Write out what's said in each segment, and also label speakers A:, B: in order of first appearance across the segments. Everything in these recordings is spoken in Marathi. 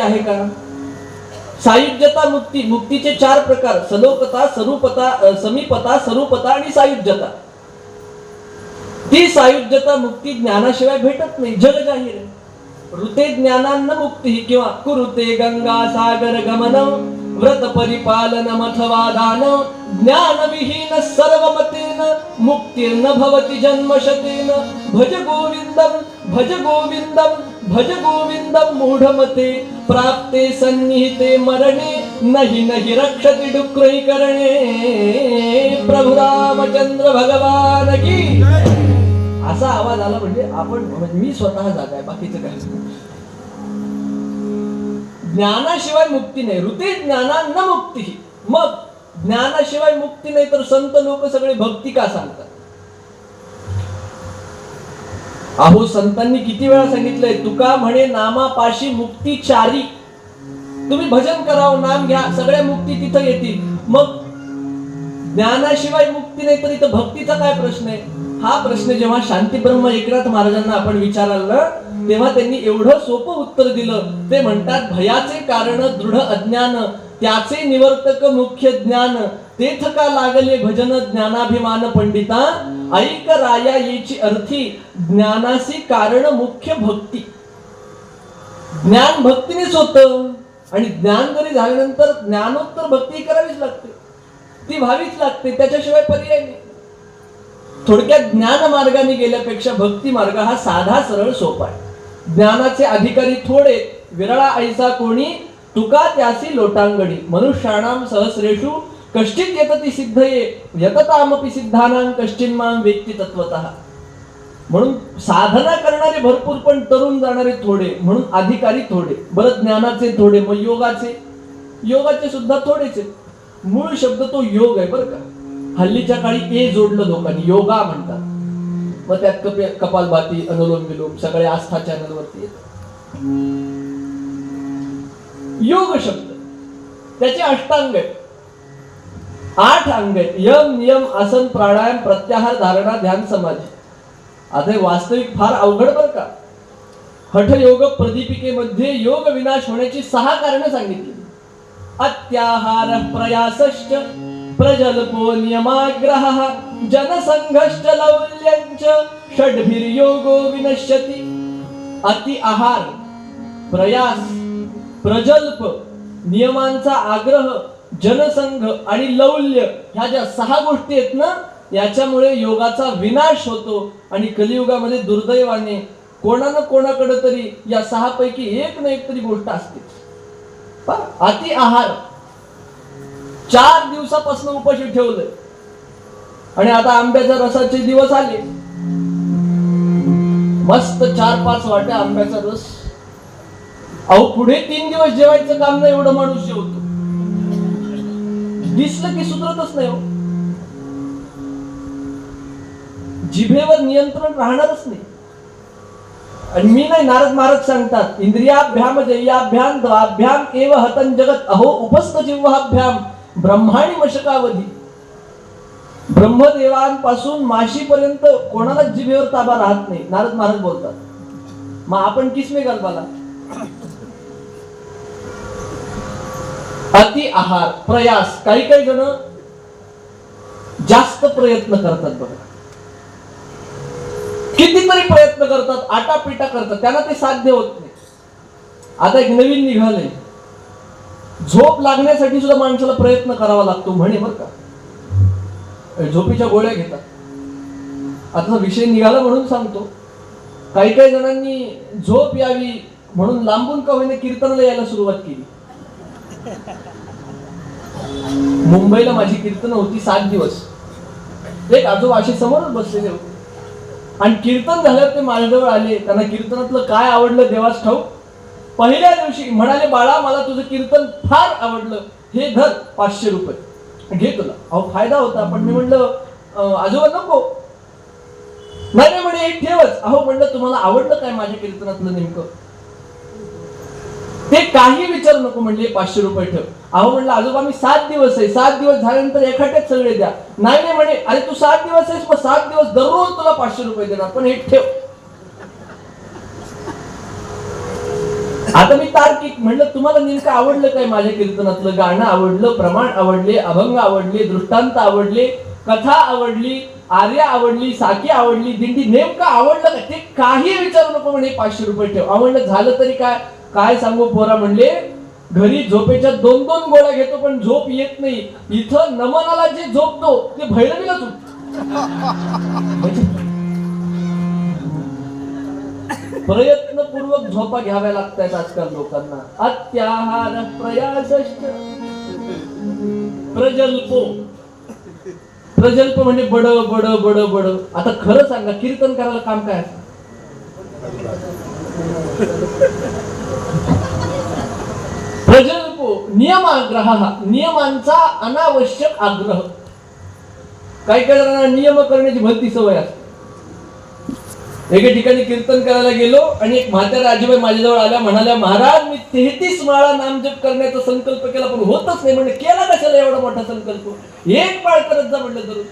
A: आहे का? सायुज्यता मुक्ती मुक्तीचे चार प्रकार सलोकता स्वरूपता समीपता स्वरूपता आणि सायुज्यता. ती सायुज्यता मुक्ती ज्ञानाशिवाय भेटत नाही जग जाहीर ऋते ज्ञानान्न मुक्ती किंवा कुरुते गंगा सागर गमन व्रत परिपालन अथवा दान ज्ञान विहीन सर्वमतेन मुक्तीर्न भवति जन्मशतेन भज गोविंदम भज गोविंदम भज गोविंद मूढमते प्राप्ते सन्निहिते मरणे नाही नहि रक्षति डुक्रही करणे। प्रभु रामचंद्र भगवान की असा आवाज आला म्हणजे आपण म्हणजे मी स्वतः जात आहे बाकीचं काय? नाही. ज्ञानाशिवाय मुक्ती नाही. ऋते ज्ञाना न मुक्ती. मग ज्ञानाशिवाय मुक्ती नाही तर संत लोक सगळे भक्ती का सांगतात? अहो संतांनी किती वेळा सांगितलंय तुका म्हणे नामापाशी मुक्ती चारी. तुम्ही भजन करावं नाम घ्या सगळ्या मुक्ती तिथं येतील. मग ज्ञानाशिवाय मुक्ती नाही तर इथं भक्तीचा काय प्रश्न आहे? हा प्रश्न जेव्हा शांती ब्रह्म एकनाथ महाराजांना आपण विचारला ना तेव्हा त्यांनी एवढं सोपं उत्तर दिलं. ते म्हणतात भयाचे कारण दृढ अज्ञान त्याचे निवर्तक मुख्य ज्ञान. तेथ का लागले भजन ज्ञानाभिमान पंडिता? ऐक राया येची अर्थी ज्ञानासी कारण मुख्य भक्ती. ज्ञान भक्तीनेच होत. आणि ज्ञान जरी झाल्यानंतर ज्ञानोत्तर भक्ती करावीच लागते. ती व्हावीच लागते. त्याच्याशिवाय पर्याय नाही. थोडक्यात ज्ञान मार्गाने गेल्यापेक्षा भक्ती मार्ग हा साधा सरळ सोपा आहे. ज्ञानाचे अधिकारी थोडे विरळा ऐसा कोणी तुका त्यासी लोटांगणी. मनुष्याणाम सहस्रेषु कष्टित यतती सिद्ध ये यततामपि सिद्धानां कष्टिन्मां व्यक्ती तत्वत म्हणून साधना करणारे भरपूर पण तरुण जाणारे थोडे म्हणून अधिकारी थोडे बरं ज्ञानाचे थोडे मग योगाचे. योगाचे सुद्धा थोडेच आहेत मूळ शब्द तो योग आहे बरं का. हल्लीच्या काळी ए जोडलं लोकांनी योगा म्हणतात. मग त्यात कप कपालभाती अनुलोम विलोम सगळे आस्था चॅनल वरती येतात. योग शब्द. त्याचे अष्टांग आहेत. आठ अंग आहेत यम नियम आसन प्राणायाम प्रत्याहार धारणा ध्यान समाधी. आता हे वास्तविक फार अवघड बर का? हठयोग प्रदीपिकेमध्ये योग विनाश होण्याची सहा कारण सांगितली. अत्याहार प्रयासश्च प्रजल्पो नियमाग्रह जनसंघश्च लौल्यंच योगो विनश्यति. अति आहार प्रयास प्रजल्प नियमांचा आग्रह जनसंघ आणि लौल्य ह्या ज्या सहा गोष्टी आहेत ना याच्यामुळे योगाचा विनाश होतो. आणि कलियुगामध्ये दुर्दैवाने कोणा ना कोणाकडे तरी या सहा पैकी एक ना एक तरी गोष्ट असते. अति आहार. चार दिवसापासून उपाशी ठेवलंय. आणि आता आंब्याच्या रसाचे दिवस आले. मस्त चार पाच वाट्या आंब्याचा रस. अहो पुढे तीन दिवस जेवायचं काम नाही एवढं माणूस जेवतो. दिसलं की सुधरतच नाही हो. जिभेवर नियंत्रण राहणारच नाही. आणि मी नाही नारद महाराज सांगतात इंद्रियाभ्याम जयाभ्याम द्वाभ्याम एव हतन जगत अहो उपस्थ जिव्हाभ्याम ब्रह्माणी मशकावधी. ब्रह्मदेवांपासून माशीपर्यंत कोणालाच जिभेवर ताबा राहत नाही नारद महाराज बोलतात. मग आपण किसमे गलबाला अति आहार प्रयास काही काही जण जास्त प्रयत्न करतात बघा. कितीतरी प्रयत्न करतात आटापिटा करतात त्यांना ते साध्य होत नाही. आता एक नवीन निघालंय. झोप लागण्यासाठी सुद्धा माणसाला प्रयत्न करावा लागतो म्हणे बरं का. झोपीच्या गोळ्या घेतात. आता विषय निघाला म्हणून सांगतो. काही काही जणांनी झोप यावी म्हणून लांबून का होईने कीर्तनाला यायला सुरुवात केली. मुंबईला माझी कीर्तन होती सात दिवस. एक आजोबा असे समोरच बसलेले होते. आणि कीर्तन झाल्यावर ते माझ्याजवळ आले. त्यांना कीर्तनातलं काय आवडलं देवास ठाऊक? पहिल्या दिवशी म्हणाले बाळा मला तुझं कीर्तन फार आवडलं. हे धर पाचशे रुपये. घे तुला. अहो फायदा होता. पण मी म्हणलं आजोबा नको. नाही नाही म्हणे एक ठेवच. अहो म्हणलं तुम्हाला आवडलं काय माझ्या कीर्तनातलं नेमकं? ते काही विचारू नको म्हणले पाचशे रुपये ठेव. अहो म्हणलं आजोबा मी सात दिवस आहे. सात दिवस झाल्यानंतर एखाद्याच सगळे द्या. नाही नाही म्हणे अरे तू सात दिवस आहेस मग सात दिवस दररोज तुला पाचशे रुपये देणार. पण हे ठेव. आता मी तार्किक म्हणलं तुम्हाला नेमकं आवडलं काय माझ्या कीर्तनातलं गाणं? आवडलं प्रमाण आवडले अभंग आवडले दृष्टांत आवडले कथा आवडली आर्या आवडली साकी आवडली दिंडी नेमकं आवडलं का? ते काही विचारू नको म्हणे पाचशे रुपये ठेव. आवडलं झालं तरी काय? काय सांगू पोरा म्हणले? घरी झोपेच्या दोन दोन गोळ्या घेतो पण झोप येत नाही. इथं नमनाला जे झोपतो ते भैरवीला तू प्रयत्नपूर्वक झोपा घ्याव्या लागतात आजकाल लोकांना. अत्याहार प्रयास प्रजल्प. प्रजल्प म्हणजे बड बड बड बड. आता खरं सांगा कीर्तन करायला काम काय असतं? प्रजल्पो नियमाग्रह नियमांचा अनावश्यक आग्रह. काही काही जणांना नियम करण्याची भलती सवय असते. एके ठिकाणी कीर्तन करायला गेलो आणि एक म्हाताऱ्या आजीबाई माझ्याजवळ आल्या म्हणाल्या महाराज मी तेहतीस माळा नामजप करण्याचा संकल्प केला पण होतच नाही. म्हणजे केला कशाला एवढा मोठा संकल्प? एक माळ करत जा म्हटलं तर.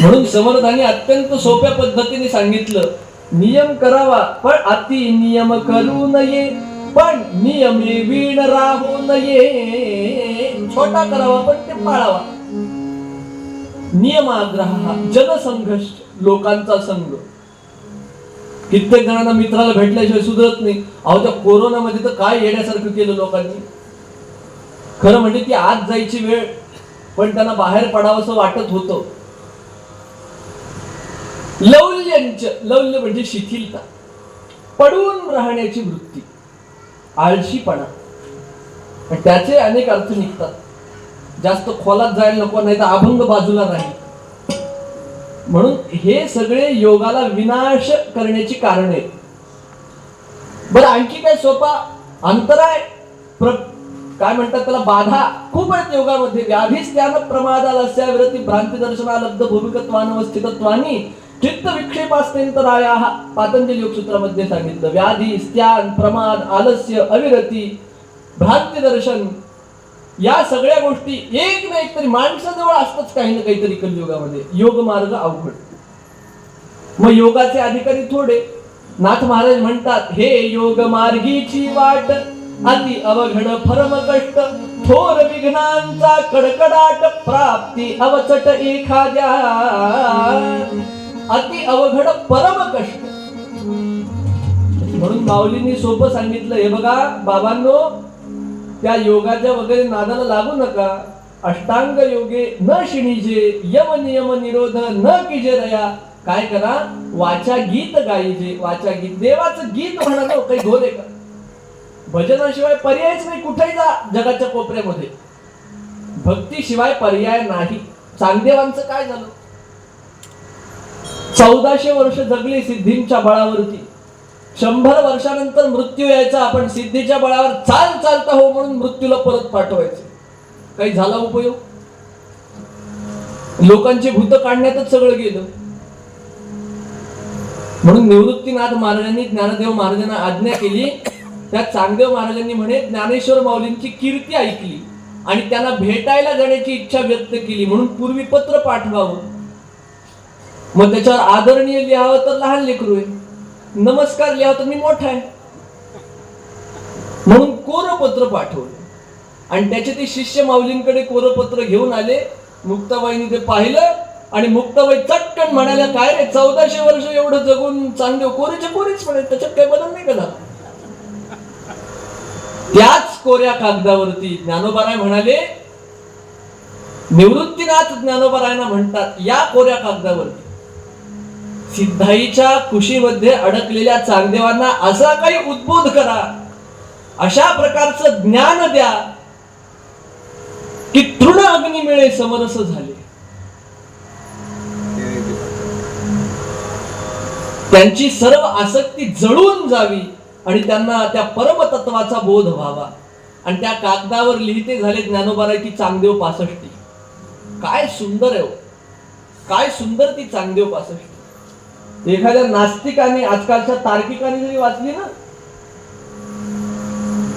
A: म्हणून समर्थांनी अत्यंत सोप्या पद्धतीने सांगितलं नियम करावा पण अति नियम करू नये. पण नियमे वीण राहू नये छोटा करावा पण ते पाळावा. नियमाग्रह जनसंघर्ष लोकांचा संघ. कित्येक जणांना मित्राला भेटल्याशिवाय सुधरत नाही. अहो त्या कोरोनामध्ये तर काय येण्यासारखं केलं लोकांनी? खरं म्हणजे ती आत जायची वेळ पण त्यांना बाहेर पडावंसं वाटत होतं. लौल्यांच लौल्य म्हणजे शिथिलता. पडून राहण्याची वृत्ती. आळशीपणा. त्याचे अनेक अर्थ निघतात. जास्त खोलात जायला नको नाही तर अभंग बाजूला राहील. म्हणून हे सगळे योगाला विनाश करण्याची कारण आहेत. बरं आणखी काय सोपा अंतराय? प्र काय म्हणतात त्याला? बाधा. खूप आहेत योगामध्ये व्याधीस त्यानं प्रमादालस्या विरती भ्रांती दर्शनालब्ध भूमिकत्वान स्थितत्वानी चित्त विक्षेपास्तेंतराया पातंजली योगसूत्रामध्ये सांगितलं व्याधी स्त्यान प्रमाद आलस्य अविरती भ्रांती दर्शन या सगळ्या गोष्टी एक ना एक तरी माणसाजवळ असतच काही ना काहीतरी कलयुगामध्ये. योग मार्ग अवघड. मग योगाचे अधिकारी थोडे नाथ महाराज म्हणतात हे योग मार्गीची वाट अति अवघड फरम कष्ट थोर विघ्नांचा कडकडाट प्राप्ती अवचट एखाद्या. अति अवघड परम कष्ट. म्हणून माऊलींनी सोपं सांगितलं हे बघा बाबांनो त्या योगाच्या वगैरे नादाला लागू नका. अष्टांग योगे न शिणीजे यम नियम निरोध न किजे रया काय करा? वाचा गीत गाईजे वाचा गीत देवाचं गीत म्हणा काही घोर आहे का? भजनाशिवाय पर्यायच नाही कुठेही जा जगाच्या कोपऱ्यामध्ये. भक्तीशिवाय पर्याय नाही. चांगदेवांचं काय झालं? चौदाशे वर्ष जगली सिद्धींच्या बळावरती. शंभर वर्षानंतर मृत्यू यायचा आपण सिद्धीच्या बळावर चाल चालता हो म्हणून मृत्यूला परत पाठवायचे. काही झाला उपयोग? लोकांची भूत काढण्यातच सगळं गेलं. म्हणून निवृत्तीनाथ महाराजांनी ज्ञानदेव महाराजांना आज्ञा केली. त्या चांगदेव महाराजांनी म्हणे ज्ञानेश्वर माऊलींची कीर्ती ऐकली आणि त्यांना भेटायला जाण्याची इच्छा व्यक्त केली. म्हणून पूर्वी पत्र पाठवावं. मग त्याच्यावर आदरणीय लिहावं तर लहान लेकरू आहे. नमस्कार लिहावं तर मी मोठा आहे. म्हणून कोरपत्र पाठवलं. आणि त्याचे ते शिष्य माऊलींकडे कोरपत्र घेऊन आले. मुक्ताबाईंनी ते पाहिलं आणि मुक्ताबाई चटकन म्हणाल्या काय रे चौदाशे वर्ष एवढं जगून चांगले कोरेचे कोरेच म्हणे त्याच्यात काही बदल नाही का त्याच कोऱ्या कागदावरती ज्ञानोबाराय म्हणाले निवृत्तीनाथ ज्ञानोबारायना म्हणतात या कोऱ्या कागदावरती सिद्धाईच्या कुशीमध्ये अडकलेल्या चांगदेवांना असा काही उद्बोध करा. अशा प्रकारचं ज्ञान द्या की तृण अग्नी मिळे समरस झाले. त्यांची सर्व आसक्ती जळून जावी आणि त्यांना त्या परमतत्वाचा बोध व्हावा. आणि त्या कागदावर लिहिते झाले ज्ञानोबाराय की चांगदेव पासष्टी. काय सुंदर आहे हो. काय सुंदर ती चांगदेव पासष्टी. एखाद्या नास्तिकाने आजकालच्या तार्किकाने जरी वाचली ना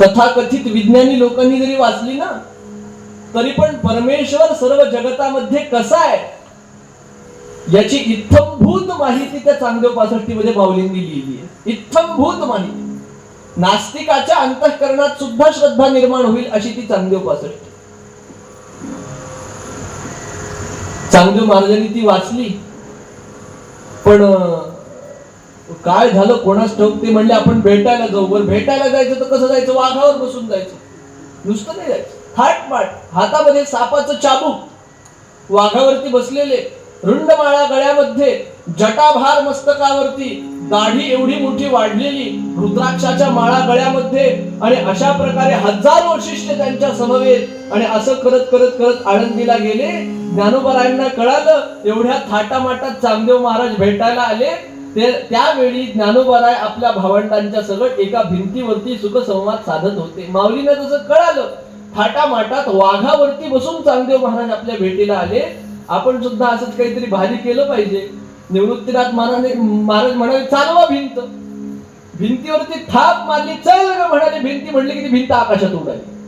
A: तथाकथित विज्ञानी लोकांनी जरी वाचली ना तरी पण परमेश्वर सर्व जगतामध्ये कसा आहे याची इत्थंभूत माहिती त्या चांगदेव पासष्टी मध्ये माऊलींनी लिहिली आहे. इत्थंभूत माहिती. नास्तिकाच्या अंतःकरणात सुद्धा श्रद्धा निर्माण होईल अशी ती चांगदेव पासष्ट चांगदेव महाराजांनी ती वाचली. पण काय झालं कोणास ठाऊक ते म्हणले आपण भेटायला जाऊ. बरं भेटायला जायचं तर कसं जायचं? वाघावर बसून जायचं. नुसतं नाही जायचं. थाटमाट हातामध्ये सापाचं चाबूक. वाघावरती बसलेले. रुंडमाळा गळ्यामध्ये जटाभार मस्तकावरती दाढी एवढी मोठी वाढलेली रुद्राक्षाच्या माळा गळ्यामध्ये आणि अशा प्रकारे हजारो शिष्य त्यांच्या समवेत आणि असं करत करत करत आळंदीला गेले. ज्ञानोबरायांना कळालं एवढ्या थाटामाटात चांगदेव महाराज भेटायला आले. ते त्यावेळी ज्ञानोबराय आपल्या भावंडांच्या सगळं एका भिंतीवरती सुखसंवाद साधत होते. माऊलीने तसं कळालं. थाटामाटात वाघावरती बसून चांगदेव महाराज आपल्या भेटीला आले. आपण सुद्धा असंच काहीतरी भारी केलं पाहिजे. निवृत्तीनाथ महाराजांनी महाराज म्हणाले चालवा भिंत. भिंतीवरती थाप मारली चल ग म्हणाले भिंती म्हणली की ती भिंत आकाशात उडाली.